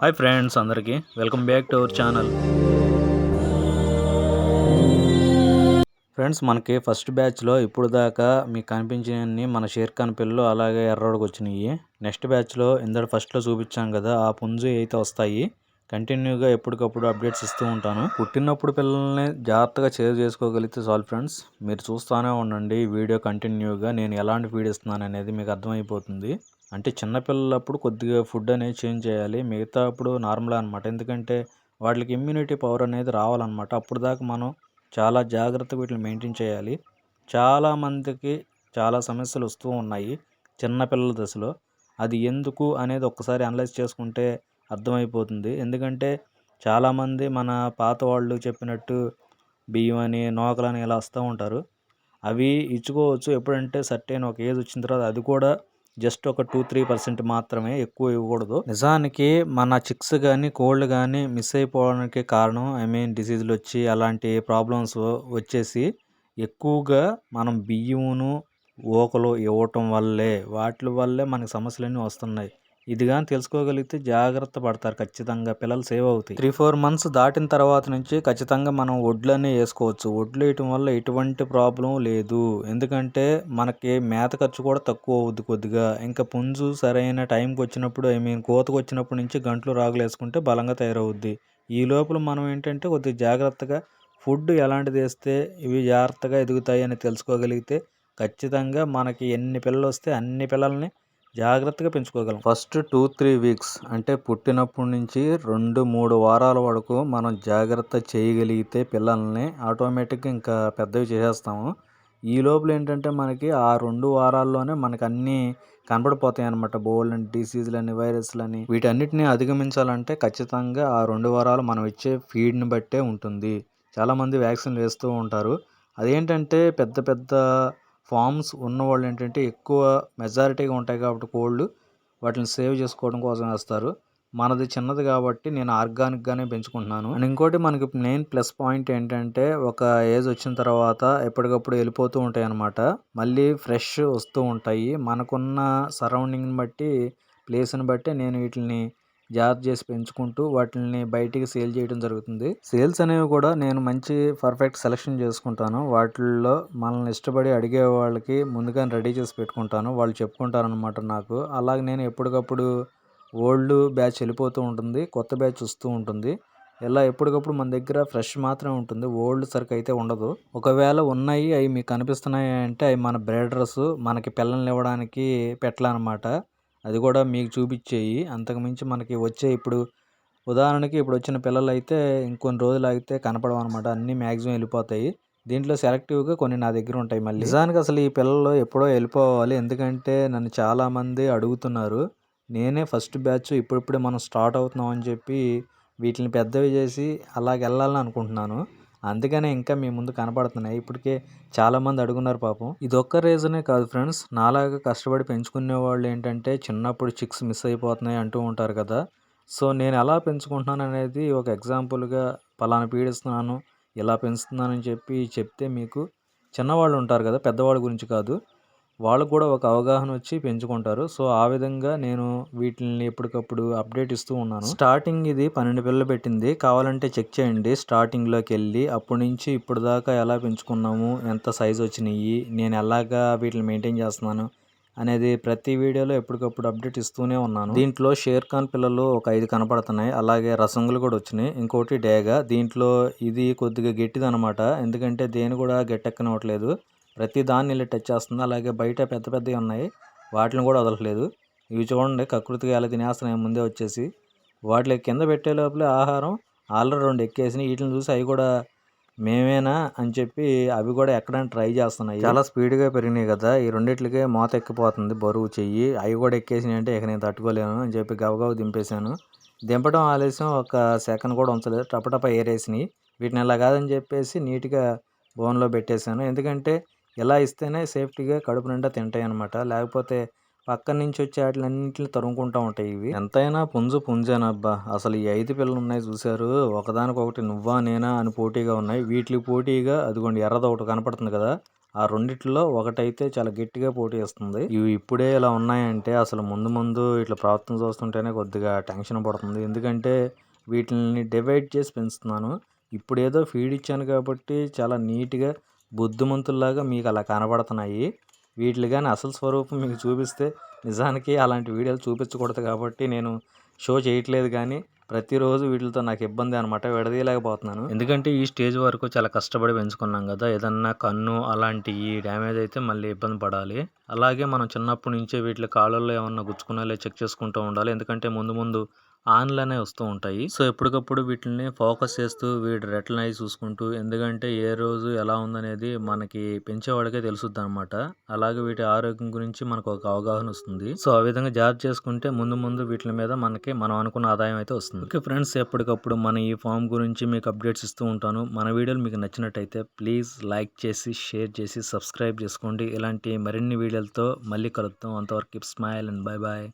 Hi friends అందరికీ welcome back to our channel. Friends మనకి first బ్యాచ్లో ఇప్పుడు దాకా మీకు కనిపించినన్ని మన షేర్ ఖాన్ పిల్లలు అలాగే ఎర్రోడికి వచ్చినాయి. నెక్స్ట్ బ్యాచ్లో ఇందడు ఫస్ట్లో చూపించాం కదా ఆ పుంజు అయితే వస్తాయి. కంటిన్యూగా ఎప్పటికప్పుడు అప్డేట్స్ ఇస్తూ ఉంటాను. పుట్టినప్పుడు పిల్లల్ని జాగ్రత్తగా చేర్ చేసుకోగలిగితే సాల్ ఫ్రెండ్స్. మీరు చూస్తూనే ఉండండి వీడియో కంటిన్యూగా నేను ఎలాంటి ఫీడ్ ఇస్తున్నాను అనేది మీకు అర్థమైపోతుంది. అంటే చిన్నపిల్లలప్పుడు కొద్దిగా ఫుడ్ అనేది చేంజ్ చేయాలి. మిగతా అప్పుడు నార్మల్ అనమాట ఎందుకంటే వాటికి ఇమ్యూనిటీ పవర్ అనేది రావాలన్నమాట. అప్పుడు దాకా మనం చాలా జాగ్రత్తగా వీటిని మెయింటైన్ చేయాలి. చాలామందికి చాలా సమస్యలు వస్తూ ఉన్నాయి చిన్నపిల్లల దశలో. అది ఎందుకు అనేది ఒక్కసారి అనలైజ్ చేసుకుంటే అర్థమైపోతుంది. ఎందుకంటే చాలామంది మన పాత వాళ్ళు చెప్పినట్టు బియ్యం అని నోకలని ఇలా వస్తూ ఉంటారు. అవి ఇచ్చుకోవచ్చు. ఎప్పుడంటే సర్టైన్ ఒక ఏజ్ వచ్చిన తర్వాత అది కూడా జస్ట్ ఒక టూ త్రీ పర్సెంట్ మాత్రమే ఎక్కువ ఇవ్వకూడదు. నిజానికి మన చిక్స్ కానీ కోల్డ్ కానీ మిస్ అయిపోవడానికి కారణం ఐ మీన్ డిసీజులు వచ్చి అలాంటి ప్రాబ్లమ్స్ వచ్చేసి ఎక్కువగా మనం బియ్యమును ఓకలు ఇవ్వటం వల్లే వాటి వల్లే మనకి సమస్యలన్నీ వస్తున్నాయి. ఇది కానీ తెలుసుకోగలిగితే జాగ్రత్త పడతారు ఖచ్చితంగా. పిల్లలు సేవ్ అవుతాయి. త్రీ ఫోర్ మంత్స్ దాటిన తర్వాత నుంచి ఖచ్చితంగా మనం వడ్లనే వేసుకోవచ్చు. వడ్లు వేయటం వల్ల ఎటువంటి ప్రాబ్లం లేదు. ఎందుకంటే మనకి మేత ఖర్చు కూడా తక్కువ అవుద్ది కొద్దిగా. ఇంకా పుంజు సరైన టైంకి వచ్చినప్పుడు ఐ మీన్ కోతకు వచ్చినప్పటి నుంచి గంటలు రాగులు వేసుకుంటే బలంగా తయారవుద్ది. ఈ లోపల మనం ఏంటంటే కొద్దిగా జాగ్రత్తగా ఫుడ్ ఎలాంటిది వేస్తే ఇవి జాగ్రత్తగా ఎదుగుతాయి అని తెలుసుకోగలిగితే ఖచ్చితంగా మనకి ఎన్ని పిల్లలు వస్తే అన్ని పిల్లల్ని జాగ్రత్తగా పెంచుకోగలం. ఫస్ట్ టూ త్రీ వీక్స్ అంటే పుట్టినప్పటి నుంచి రెండు మూడు వారాల వరకు మనం జాగ్రత్త చేయగలిగితే పిల్లల్ని ఆటోమేటిక్గా ఇంకా పెద్దవి చేసేస్తాము. ఈ లోపల ఏంటంటే మనకి ఆ రెండు వారాల్లోనే మనకు అన్నీ కనబడిపోతాయి అనమాట బోల్డ్ డిసీజులని వైరస్లని. వీటన్నిటిని అధిగమించాలంటే ఖచ్చితంగా ఆ రెండు వారాలు మనం ఇచ్చే ఫీడ్ని బట్టే ఉంటుంది. చాలామంది వ్యాక్సిన్ వేస్తూ ఉంటారు. అదేంటంటే పెద్ద పెద్ద ఫామ్స్ ఉన్నవాళ్ళు ఏంటంటే ఎక్కువ మెజారిటీగా ఉంటాయి కాబట్టి కోళ్ళు వాటిని సేవ్ చేసుకోవడం కోసం వేస్తారు. మనది చిన్నది కాబట్టి నేను ఆర్గానిక్గానే పెంచుకుంటున్నాను. అండ్ ఇంకోటి మనకి మెయిన్ ప్లస్ పాయింట్ ఏంటంటే ఒక ఏజ్ వచ్చిన తర్వాత ఎప్పటికప్పుడు వెళ్ళిపోతూ ఉంటాయి అన్నమాట. మళ్ళీ ఫ్రెష్ వస్తూ ఉంటాయి. మనకున్న సరౌండింగ్ని బట్టి ప్లేస్ని బట్టి నేను వీటిని జాగ్రత్త చేసి పెంచుకుంటూ వాటిని బయటికి సేల్ చేయడం జరుగుతుంది. సేల్స్ అనేవి కూడా నేను మంచి పర్ఫెక్ట్ సెలెక్షన్ చేసుకుంటాను. వాటిల్లో మనల్ని ఇష్టపడి అడిగే వాళ్ళకి ముందుగానే రెడీ చేసి పెట్టుకుంటాను. వాళ్ళు చెప్పుకుంటారు అనమాట నాకు. అలాగే నేను ఎప్పటికప్పుడు ఓల్డ్ బ్యాచ్ వెళ్ళిపోతూ ఉంటుంది. కొత్త బ్యాచ్ వస్తూ ఉంటుంది. ఇలా ఎప్పటికప్పుడు మన దగ్గర ఫ్రెష్ మాత్రమే ఉంటుంది. ఓల్డ్ సరుకు అయితే ఉండదు. ఒకవేళ ఉన్నాయి అవి మీకు కనిపిస్తున్నాయి అంటే అవి మన బ్రేడర్స్ మనకి పిల్లల్ని ఇవ్వడానికి పెట్టాలన్నమాట. అది కూడా మీకు చూపించేయి. అంతకుమించి మనకి వచ్చే ఇప్పుడు ఉదాహరణకి ఇప్పుడు వచ్చిన పిల్లలు అయితే ఇంకొన్ని రోజులు ఆగితే కనపడవు అనమాట అన్నీ మ్యాక్సిమం వెళ్ళిపోతాయి. దీంట్లో సెలెక్టివ్గా కొన్ని నా దగ్గర ఉంటాయి మళ్ళీ. నిజానికి అసలు ఈ పిల్లలు ఎప్పుడో వెళ్ళిపోవాలి. ఎందుకంటే నన్ను చాలామంది అడుగుతున్నారు. నేనే ఫస్ట్ బ్యాచ్ ఇప్పుడిప్పుడే మనం స్టార్ట్ అవుతున్నాం అని చెప్పి వీటిని పెద్దవి చేసి అలాగ వెళ్ళాలని అనుకుంటున్నాను. అందుకనే ఇంకా మీ ముందు కనపడుతున్నాయి. ఇప్పటికే చాలామంది అడుగున్నారు పాపం. ఇది ఒక్క రీజనే కాదు ఫ్రెండ్స్. నాలాగా కష్టపడి పెంచుకునే వాళ్ళు ఏంటంటే చిన్నప్పుడు చిక్స్ మిస్ అయిపోతున్నాయి అంటూ ఉంటారు కదా. సో నేను ఎలా పెంచుకుంటున్నాను అనేది ఒక ఎగ్జాంపుల్గా పలానా పీడిస్తున్నాను ఇలా పెంచుతున్నానని చెప్పి చెప్తే మీకు చిన్నవాళ్ళు ఉంటారు కదా పెద్దవాళ్ళ గురించి కాదు. వాళ్ళకు కూడా ఒక అవగాహన వచ్చి పెంచుకుంటారు. సో ఆ విధంగా నేను వీటిని ఎప్పటికప్పుడు అప్డేట్ ఇస్తూ ఉన్నాను. స్టార్టింగ్ ఇది పన్నెండు పిల్లలు పెట్టింది. కావాలంటే చెక్ చేయండి. స్టార్టింగ్లోకి వెళ్ళి అప్పటి నుంచి ఇప్పుడు దాకా ఎలా పెంచుకున్నాము ఎంత సైజు వచ్చినాయి నేను ఎలాగా వీటిని మెయింటైన్ చేస్తున్నాను అనేది ప్రతి వీడియోలో ఎప్పటికప్పుడు అప్డేట్ ఇస్తూనే ఉన్నాను. దీంట్లో షేర్ ఖాన్ పిల్లలు ఒక ఐదు కనపడుతున్నాయి. అలాగే రసంగులు కూడా వచ్చినాయి. ఇంకోటి డేగా. దీంట్లో ఇది కొద్దిగా గట్టిది అనమాట ఎందుకంటే దేని కూడా గట్టెక్కనివ్వట్లేదు. ప్రతి దాన్ని ఇలా టచ్ చేస్తుంది. అలాగే బయట పెద్ద పెద్దవి ఉన్నాయి. వాటిని కూడా వదలట్లేదు. ఇవి చూడండి కకృతిగా ఎలా తినేస్తున్నాయి. ముందే వచ్చేసి వాటిని కింద పెట్టే లోపలే ఆహారం ఆల్రెడీ రెండు ఎక్కేసినాయి. వీటిని చూసి అవి కూడా మేమేనా అని చెప్పి అవి కూడా ఎక్కడానికి ట్రై చేస్తున్నాయి. చాలా స్పీడ్గా పెరిగినాయి కదా. ఈ రెండిట్లకే మోత ఎక్కిపోతుంది. బరువు చెయ్యి. అవి కూడా ఎక్కేసినాయి అంటే ఇక నేను తట్టుకోలేను అని చెప్పి గవగవ దింపేశాను. దింపడం ఆలస్యం. ఒక సెకండ్ కూడా ఉంచలేదు. టపటప ఏరేసినాయి. వీటిని అలా కాదని చెప్పేసి నీట్గా బోన్లో పెట్టేశాను. ఎందుకంటే ఇలా ఇస్తేనే సేఫ్టీగా కడుపు నిండా తింటాయి అనమాట లేకపోతే పక్క నుంచి వచ్చే వాటిలన్నింటిని తరుముకుంటూ ఉంటాయి ఇవి. ఎంతైనా పుంజు పుంజేనబ్బా అసలు ఈ ఐదు పిల్లలు ఉన్నాయి చూశారు. ఒకదానికొకటి నువ్వా నేనా అని పోటీగా ఉన్నాయి. వీటికి పోటీగా అదిగోండి ఎర్రది ఒకటి కనపడుతుంది కదా. ఆ రెండిట్లో ఒకటైతే చాలా గట్టిగా పోటీ ఇస్తుంది ఇవి ఇప్పుడే ఇలా ఉన్నాయంటే అసలు ముందు ముందు ఇట్లా ప్రవర్తన చూస్తుంటేనే కొద్దిగా టెన్షన్ పడుతుంది. ఎందుకంటే వీటిని డివైడ్ చేసి పెంచుతున్నాను. ఇప్పుడు ఏదో ఫీడ్ ఇచ్చాను కాబట్టి చాలా నీట్గా బుద్ధిమంతుల్లాగా మీకు అలా కనబడుతున్నాయి. వీటిని కానీ అసలు స్వరూపం మీకు చూపిస్తే నిజానికి అలాంటి వీడియోలు చూపించకూడదు కాబట్టి నేను షో చేయట్లేదు కానీ ప్రతిరోజు వీటితో నాకు ఇబ్బంది అనమాట విడదీయలేకపోతున్నాను. ఎందుకంటే ఈ స్టేజ్ వరకు చాలా కష్టపడి పెంచుకున్నాం కదా ఏదన్నా కన్ను అలాంటి డ్యామేజ్ అయితే మళ్ళీ ఇబ్బంది పడాలి. అలాగే మనం చిన్నప్పటి నుంచే వీటి కాళ్ళల్లో ఏమన్నా గుచ్చుకున్నా చెక్ చేసుకుంటూ ఉండాలి. ఎందుకంటే ముందు ముందు ఆన్లనే వస్తూ ఉంటాయి. సో ఎప్పటికప్పుడు వీటిని ఫోకస్ చేస్తూ వీటి రెట్లని అవి చూసుకుంటూ ఎందుకంటే ఏ రోజు ఎలా ఉందనేది మనకి పెంచేవాడికే తెలుసుద్ది అనమాట అలాగే వీటి ఆరోగ్యం గురించి మనకు ఒక అవగాహన వస్తుంది. సో ఆ విధంగా జాబ్ చేసుకుంటే ముందు ముందు వీటి మీద మనకి మనం అనుకున్న ఆదాయం అయితే వస్తుంది. ఓకే ఫ్రెండ్స్ ఎప్పటికప్పుడు మన ఈ ఫామ్ గురించి మీకు అప్డేట్స్ ఇస్తూ ఉంటాను. మన వీడియోలు మీకు నచ్చినట్టయితే ప్లీజ్ లైక్ చేసి షేర్ చేసి సబ్స్క్రైబ్ చేసుకోండి. ఇలాంటి మరిన్ని వీడియోలతో మళ్ళీ కలుద్దాం. అంతవరకు స్మైల్ అండ్ బాయ్ బాయ్